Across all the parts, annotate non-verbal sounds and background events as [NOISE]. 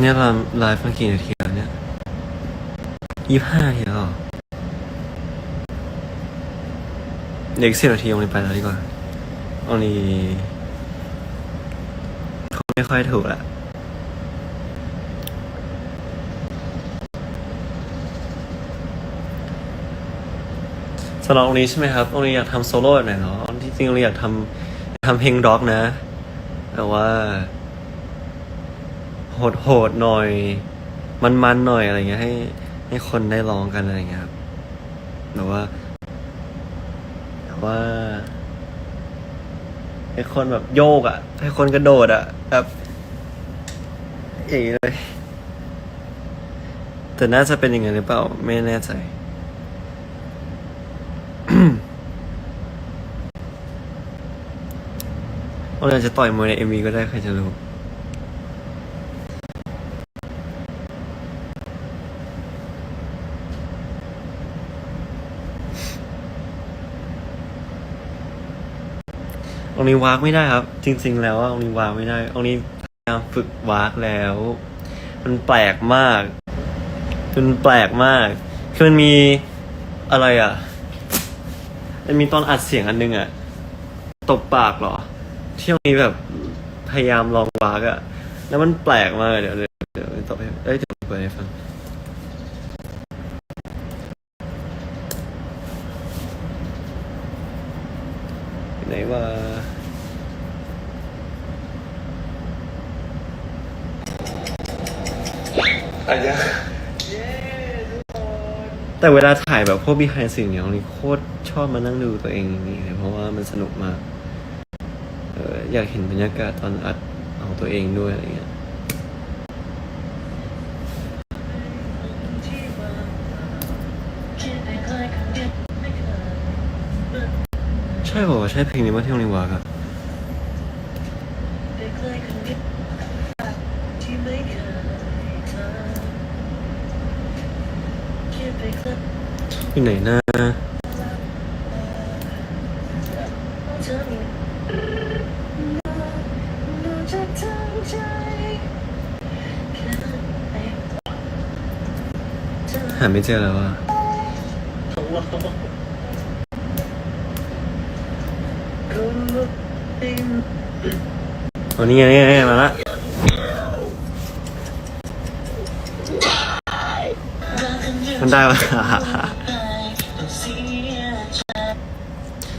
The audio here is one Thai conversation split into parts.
เนี่ยเราไลฟ์มากี่นาทีแล้วเนี่ยยี่ห้านาทีแล้วเหรอเด็กสิบนาทีองลีไปแล้วดีกว่าองลีเขาไม่ค่อยถูกละสำหรับองลีใช่ไหมครับองลีอยากทำโซโล่แบบไหนเหรอที่จริงองลีอยากทำทำเพลงร็อกนะ แต่ว่า โหดโหดๆหน่อยมันมันๆหน่อยอะไรเงี้ยให้ให้คนได้ร้องกันอะไรเงี้ยครับแต่ว่าแต่ว่าให้คนแบบโยกอะ ให้คนกระโดดอะแบบอย่างนี้เลยแต่น่าจะเป็นอย่างนั้นหรือเปล่า ไม่แน่ใจเราอาจจะต่อยมวยในเอ็มวีก็ได้ใครจะรู้ นี้วากไม่ได้ครับ จริง ๆ แล้วองนี้วากไม่ได้องนี้พยายามฝึกวากแล้ว มันแปลกมากมันแปลกมาก คือมันมีอะไรอะมันมีตอนอัดเสียงอันนึงอะตบปากเหรอที่องนี้แบบพยายามลองวากอะ แล้วมันแปลกมากเดี๋ยวเดี๋ยวเดี๋ยวตบให้เอ้ยเดี๋ยวเปิดให้ฟัง ไหนว่า อาจจะแต่เวลาถ่ายแบบพวก behind scene เนี่ยนี่โคตรชอบมานั่งดูตัวเองอย่างนี้เลยเพราะว่ามันสนุกมากเอออยากเห็นบรรยากาศตอนอัดของตัวเองด้วยอะไรเงี้ยใช่ป่าวะใช่เพลงนี้ว่าที่โรงเรียนวากอะอยู่ไหนนะหาไม่เจอแล้วอะอ๋อนี่ไงนี่ไงนี่ไงมาละ มันได้ปะ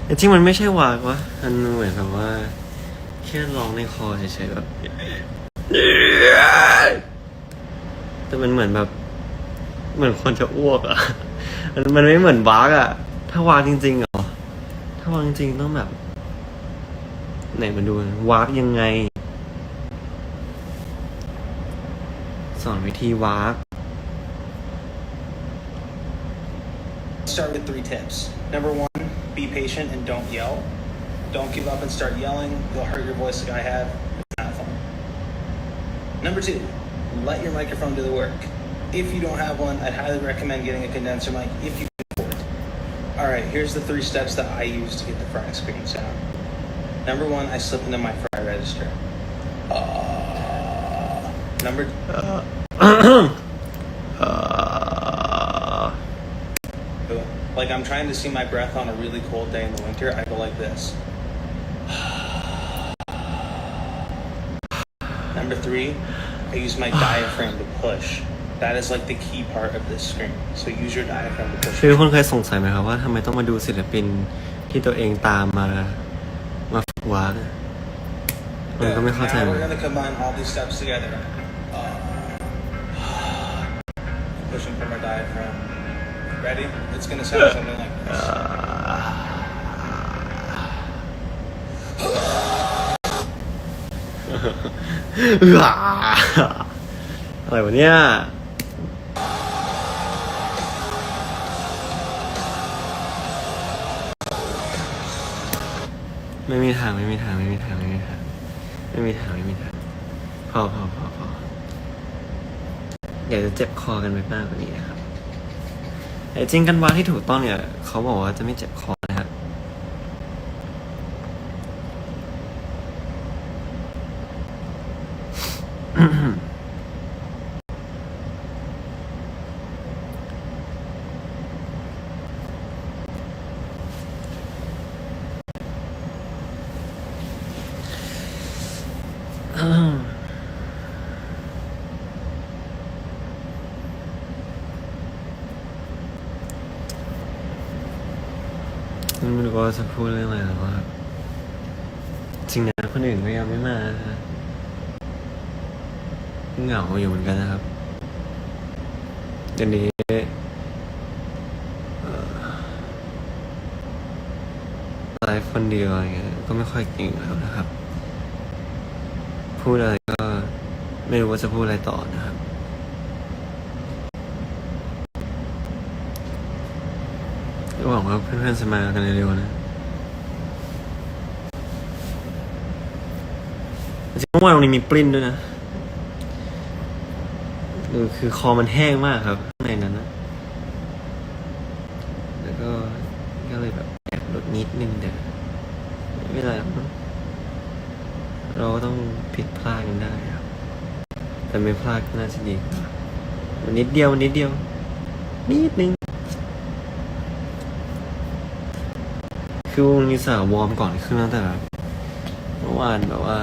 แต่จริงมันไม่ใช่วากวะมันเหมือนแบบว่า แค่ร้องในคอเฉยๆแบบแต่มันเหมือนแบบ เหมือนคนจะอ้วกอะมันมันไม่เหมือนวากอะถ้าวากจริงๆเหรอถ้าวากจริงๆต้องแบบ ไหนมาดูกันวากยังไง สอนวิธีวาก start with three tips. Number one, be patient and don't yell. Don't give up and start yelling. You'll hurt your voice like I have. It's not fun. Number two, let your microphone do the work. If you don't have one, I'd highly recommend getting a condenser mic if you can afford it. All right, here's the three steps that I use to get the frying screen sound. Number one, I slip into my fry register. Uh, number two, [CLEARS THROAT] [CLEARS THROAT] like I'm trying to see my breath on a really cold day in the winter. I go like this. Number three, I use my diaphragm to push. That is like the key part of this screen. So use your diaphragm to push. คือคนเคยสงสัยไหมครับว่าทำไมต้องมาดูศิลปินที่ตัวเองตามมา มาฝึกวากอะมันก็ไม่เข้าใจ Now เหมือน we're กัน gonna combine all these steps together. Uh, pushing from our diaphragm. Ready? It's gonna sound something like this. เอื้ออะไรวะเนี่ย ไม่มีทางไม่มีทางไม่มีทางไม่มีทางไม่มีทางไม่มีทางพอพอพอพออยากจะเจ็บคอกันไปมากกว่านี้นะครับ แต่จริงกันวางที่ถูกต้องเนี่ย เขาบอกว่าจะไม่เจ็บคอ ไม่รู้ว่าจะพูดเรื่องอะไรหรอกว่าจริงนะคนอื่นก็ยังไม่มาเหงาอยู่เหมือนกันนะครับเดี๋ยวนี้ไลฟ์คนเดียวอะไรเงี้ยก็ไม่ค่อยเก่งแล้วนะครับ พูดอะไรก็ไม่รู้ว่าจะพูดอะไรต่อนะครับ หวังว่าเพื่อนๆจะมากันเร็วๆนะจริงๆเมื่อวานตรงนี้มีปริ้นด้วยนะคือคอมันแห้งมากครับข้างในนั้นนะแล้วก็ก็เลยแบบแอบลดนิดนึงแต่ไม่เป็นไรหรอกมั้งเราก็ต้องผิดพลาดกันได้ครับ แต่ไม่พลาดก็น่าจะดีกว่านิดเดียวนนิดเดียว นิดนึง คือวงนี้สาววอร์มก่อนขึ้นตั้งแต่แบบเมื่อวานแบบว่า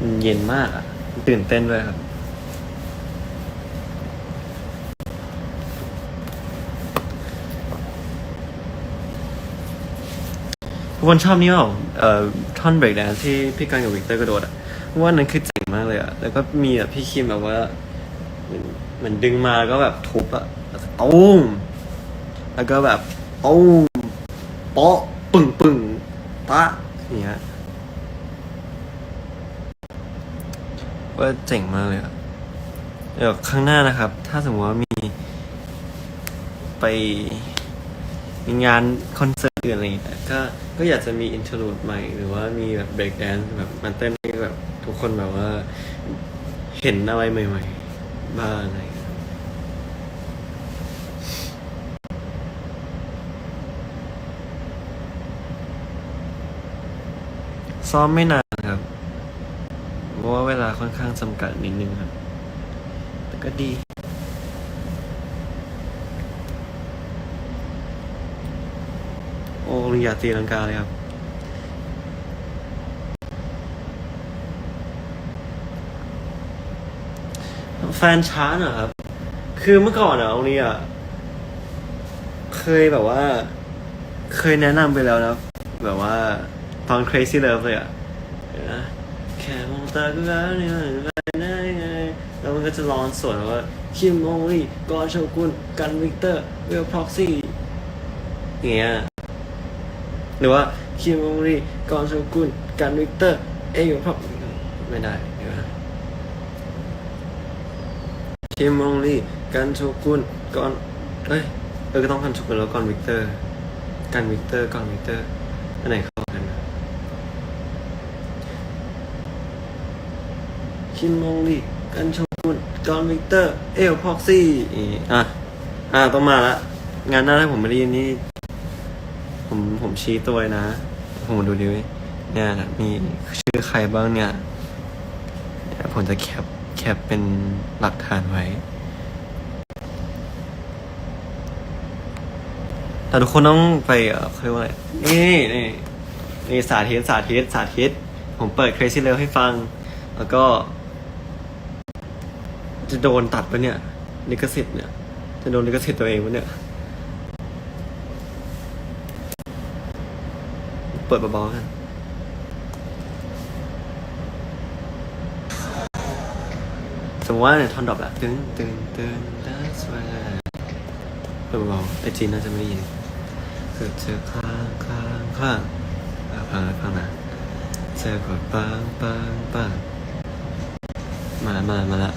มันเย็นมากอะตื่นเต้นด้วยครับ ทุกคนชอบนี่เปล่าเอ่อท่อนเบรกแดนที่พี่กันกับวิกเตอร์กระโดดอะเพราะว่านั้นคือเจ๋งมากเลยอะแล้วก็มีแบบพี่คิมแบบว่าเหมือนเหมือนดึงมาแล้วก็แบบทุบอะแล้วก็ตุ้มแล้วก็แบบตุ้ม โป๊ะปึ่งปึ่งปะอย่างเงี้ยว่าเจ๋งมากเลยอะเดี๋ยวข้างหน้านะครับ ถ้าสมมติว่ามี ไปมีงานคอนเสิร์ตอื่นอะไรอย่างเงี้ยก็ก็อยากจะมีอินเทอร์ลูดใหม่ หรือว่ามีแบบเบรกแดนซ์แบบมาเต้นให้แบบทุกคนแบบว่า เห็นอะไรใหม่ ๆ บ้างอะไรอย่างเงี้ย ซ้อมไม่นานครับเพราะว่าเวลาค่อนข้างจำกัดนิดนึงครับ แต่ก็ดี โอ้ลุงอย่าตีลังกาเลยครับ แฟนช้าเหรอครับ คือเมื่อก่อนอะองนี้อะเคยแบบว่า เคยแนะนำไปแล้วนะ แบบว่า ฟัง crazy love เลยอะเดี๋ยวนะแค่มองตาก็แล้วเนี่ยไปไหนไงแล้วมันก็จะร้อนสวนว่าคิมโมลี่กอนโชกุนกันวิกเตอร์เวลพ็อกซี่อย่างเงี้ยหรือว่าคิมมงรีกอนโชกุนกันวิกเตอร์เอยูพับไม่ได้เดี๋ยวนคิมมงรีกันโชกุนก่อนเอ้ยเออก็ต้องกันโชกุนแล้วก่อนวิกเตอร์กันวิกเตอร์ก่อนวิกเตอร์อันไหนเข้ากันนะ คิมมงรีกันชกุนกอนวิกเตอร์ เอลพ็อกซี่อะอะต้องมาละ งานหน้าถ้าผมไม่ได้ยินนี่ ผมผมชี้ตัวนะ ผมดูดิเว้ยเนี่ยมีชื่อใครบ้างเนี่ย ผมจะแคปแคปเป็นหลักฐานไว้ แต่ทุกคนต้องไปเขาเรียกว่าอะไร นี่นี่นี่สาธิตสาธิตสาธิต ผมเปิด Crazy เ e วให้ฟัง แล้วก็ จะโดนตัดปะเนี่ยลิขสิทธิ์เนี่ย จะโดนลิขสิทธิ์ตัวเองปะเนี่ย เปิดเบาๆกันสมมติว่าเนี่ยทอนดรอปละตึงตึงตึง that's why เปิดเบาๆแต่จีนน่าจะไม่ได้ยินคือเธอข้างข้างข้างอะฟังนะฟังนะเธอกดปังปังปังมามามาละ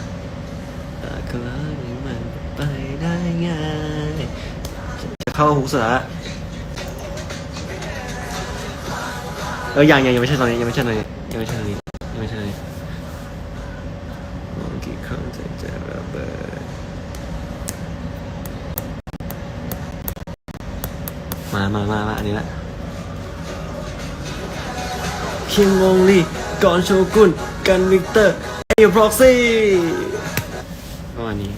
แต่ก็แล้วนี่มันไปได้ง่ายจะเข้าฮุกสุดละเออยังยังยังไม่ใช่ตอนนี้ยังไม่ใช่ตอนนี้ยังไม่ใช่ตอนนี้ยังไม่ใช่ตอนนี้มองกี่ครั้งใจจะระเบิดมามามามาอันนี้ละคิมวงลีก่อนโชกุนกันวิกเตอร์เอพร็อกซี่ ประมาณนี้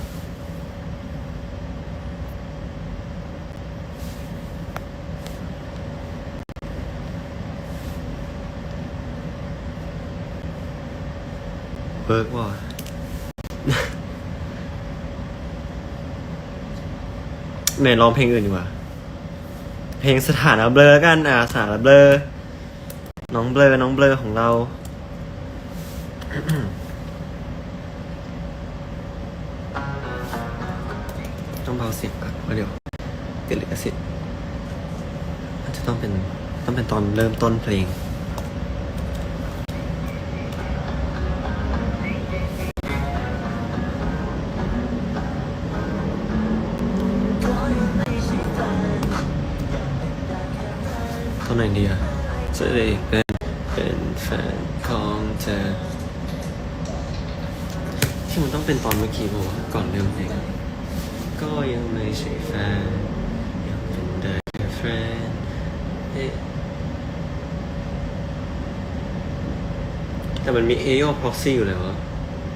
เบิร์กว่ะไหนลองเพลงอื่นดีกว่า เพลงสถานะเบลอกัน อะสถานะเบลอน้องเบลอน้องเบลอของเรา สียก่อนเพราะเดี๋ยวเกิดลิขสิทธิ์อาจจะต้องเป็นต้องเป็นตอนเริ่มต้นเพลงตอนไหนดีอะจะได้เป็นเป็นแฟนของเธอที่มันต้องเป็นตอนเมื่อกี้บอกว่าก่อนเริ่มเพลง ก็ยังไม่ใช่แฟนยังเป็นได้แค่ friend เอ๊ะแต่มันมี a o proxy อยู่แล้วเอะ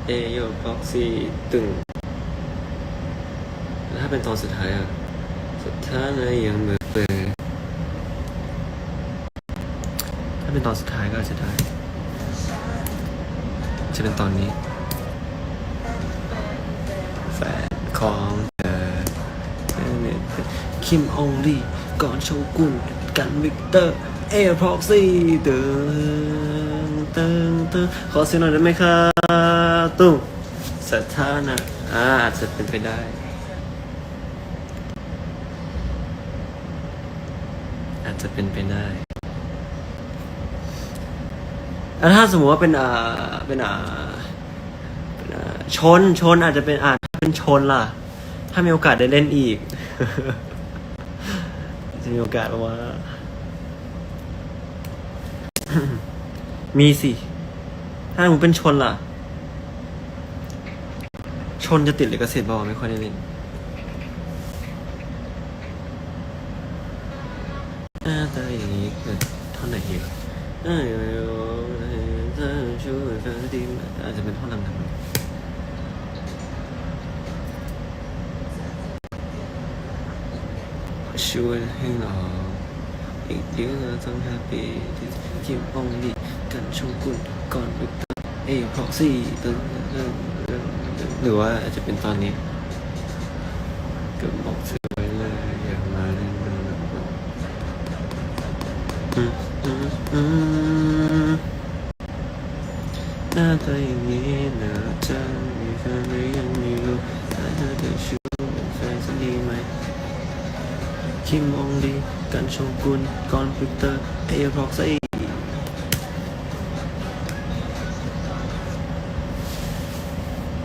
a o proxy ตึงแล้วถ้าเป็นตอนสุดท้ายอะสุดท้ายเลยยังเบอนเบอถ้าเป็นตอนสุดท้ายก็จะได้ จะเป็นตอนนี้แฟนของ คิมองลีก่อนโชกุนกันวิกเตอร์ เอร์พ็อกซี่เตึงเตึงเตึงขอเสียงหน่อยได้ไหมครับตุ้งสถานะอ่าอาจจะเป็นไปได้อาจจะเป็นไปได้แล้วถ้าสมมติว่าเป็นอ่าเป็นอ่าเป็นอ่าชนชนอาจจะเป็นอาจเป็นชนล่ะ ถ้ามีโอกาสได้เล่นอีก มีโอกาสว่า มีสิ ถ้าผมเป็นชนล่ะ ชนจะติดลิขสิทธิ์บอกไม่ค่อยได้เล่นอาต่อย่างนี้เกิดท่อนไหนดีล่เอ้ยถ้าช่วยแฟนดีมากอาจจะเป็นท่อนหลังๆ ช่วยให้เราอีกเดียวเราต้องแฮปปี้ที่ยิ้มองดีกันชมกุลก่อนไปตั้งเอพร็อกซี่ตึงตึงตึงตึงหรือว่าอาจจะเป็นตอนนี้ก็บอกเธอไว้เลยอย่ามาเล่นมันอืมอืมอืมหน้าตาอย่างนี้น่าจะมีแฟนหรือยังไม่รู้ถ้าเธอจะช่ คิมองดี กันโชกุนกอนฟิกเตอร์เอร์พ็อกซี่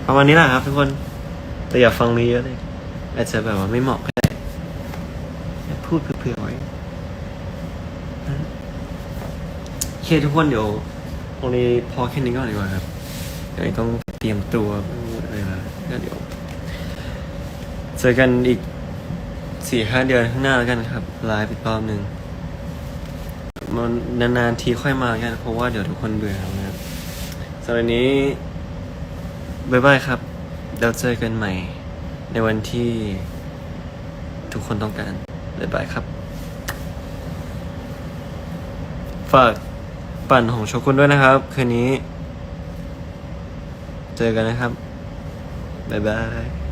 ประมาณนี้แหละครับทุกคน แต่อย่าฟังมีเยอะเลย อาจจะแบบว่าไม่เหมาะก็ได้พูดเผื่อๆไว้โอเคทุกคนเดี๋ยวตรงนี้พอแค่นี้ก่อนดีกว่าครับเดี๋ยวต้องเตรียมตัวอะไรมาแล้วเดี๋ยว เจอกันอีก สี่ห้าเดือนข้างหน้าแล้วกันครับไลฟ์อีกรอบหนึ่งมันนานๆทีค่อยมากัน เพราะว่าเดี๋ยวทุกคนเบื่อนะครับสำหรับนี้บ๊ายบายครับเดี๋ยวเจอกันใหม่ ในวันที่ทุกคนต้องการบ๊ายบายครับฝากปั่นของโชกุนด้วยนะครับ คืนนี้ เจอกันนะครับบ๊ายบาย